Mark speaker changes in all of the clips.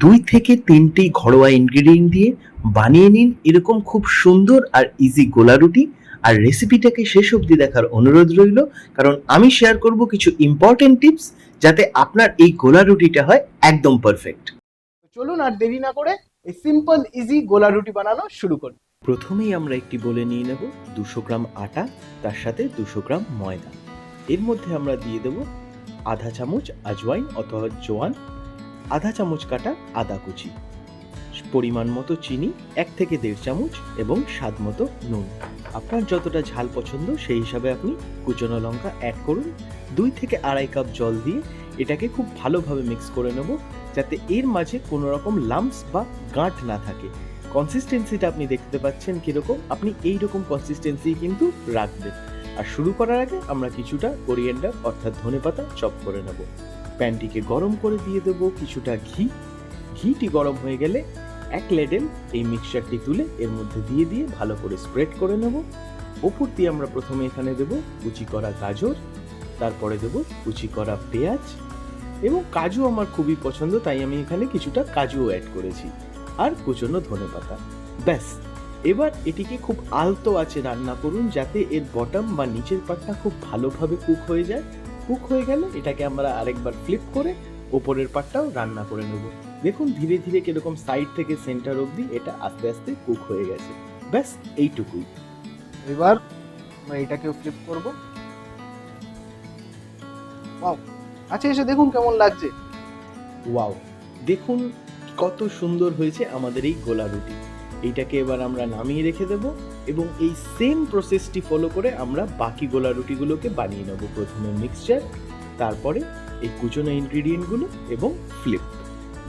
Speaker 1: দুই থেকে তিনটি ঘরোয়া ইনগ্রেডিয়েন্ট দিয়ে বানিয়ে নিন এরকম খুব সুন্দর আর ইজি গোলা রুটি। আর রেসিপিটাকে শেষ অবধি দেখার অনুরোধ রইল কারণ আমি শেয়ার করব কিছু ইম্পর্টেন্ট টিপস যাতে আপনার এই গোলা রুটিটা হয় একদম পারফেক্ট
Speaker 2: চলুন আর দেরি না করে এই সিম্পল ইজি গোলা রুটি বানানো শুরু করি।
Speaker 1: প্রথমেই আমরা একটি বলে নিয়ে নেব দুশো গ্রাম আটা তার সাথে দুশো গ্রাম ময়দা। এর মধ্যে আমরা দিয়ে দেব আধা চামচ আজওয়াইন অথবা জোয়ান আধা চামচ কাটা আদা কুচি, পরিমাণ মতো চিনি, এক থেকে দেড় চামচ এবং স্বাদ মতো নুন। আপনার যতটা ঝাল পছন্দ, সেই হিসাবে আপনি কুচনো লঙ্কা অ্যাড করুন। দুই থেকে আড়াই কাপ জল দিয়ে এটাকে খুব ভালোভাবে মিক্স করে নেব, যাতে এর মাঝে কোনো রকম লাম্পস বা গাঁট না থাকে। কনসিস্টেন্সিটা আপনি দেখতে পাচ্ছেন কীরকম, আপনি এই রকম কনসিস্টেন্সি কিন্তু রাখবেন। আর শুরু করার আগে আমরা কিছুটা কোরিয়েন্ডার অর্থাৎ ধনেপাতা চপ করে নেব। প্যানটিকে গরম করে দিয়ে দেব কিছুটা ঘি। ঘিটি গরম হয়ে গেলে এক লেডেল এই মিক্সচারটি তুলে এর মধ্যে দিয়ে দিয়ে ভালো করে স্প্রেড করে নেব। ওপর দিয়ে আমরা প্রথমে এখানে দেব কুচি করা গাজর, তারপরে দেব কুচি করা পেঁয়াজ এবং কাজু আমার খুবই পছন্দ, তাই আমি এখানে কিছুটা কাজুও অ্যাড করেছি আর কুচনো ধনে পাতা। ব্যাস, এবার এটিকে খুব আলতো আছে রান্না করুন যাতে এর বটম বা নিচের পাটটা খুব ভালোভাবে কুক হয়ে যায়। কুক হয়ে গেলে এটাকে আমরা আরেকবার ফ্লিপ করে ওপরের পাটটাও রান্না করে নেব। দেখুন ধীরে ধীরে কীরকম সাইড থেকে সেন্টার অবধি এটা আস্তে আস্তে কুক হয়ে গেছে। ব্যাস এইটুকুই।
Speaker 2: এবার আমরা এটাকেও ফ্লিপ করব। ওয়াও আচ্ছা এসে দেখুন কেমন লাগছে।
Speaker 1: ওয়াও দেখুন কত সুন্দর হয়েছে আমাদের এই গোলা রুটি। এইটাকে এবার আমরা নামিয়ে রেখে দেব এবং এই সেম প্রসেসটি ফলো করে আমরা বাকি গোলা রুটিগুলোকে বানিয়ে নেব প্রথমে মিক্সচার তারপরে এই কুচনো ইনগ্রিডিয়েন্টগুলো এবং ফ্লিপ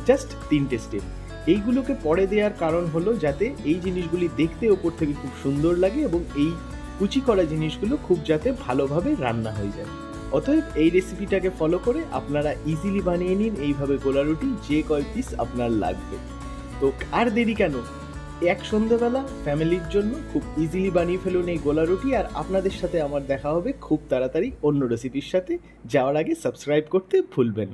Speaker 1: জাস্ট তিনটে স্টেপ এইগুলোকে পরে দেওয়ার কারণ হলো যাতে এই জিনিসগুলি দেখতে ওপর থেকে খুব সুন্দর লাগে এবং এই কুচি করা জিনিসগুলো খুব যাতে ভালোভাবে রান্না হয়ে যায়। অতএব এই রেসিপিটাকে ফলো করে আপনারা ইজিলি বানিয়ে নিন এইভাবে গোলা রুটি, যে কয় পিস আপনার লাগবে। তো আর দেরি কেন? এক সন্ধ্যেবেলা ফ্যামিলির জন্য খুব ইজিলি বানিয়ে ফেলুন এই গোলা রুটি আর আপনাদের সাথে আমার দেখা হবে খুব তাড়াতাড়ি অন্য রেসিপির সাথে। যাওয়ার আগে সাবস্ক্রাইব করতে ভুলবেন না।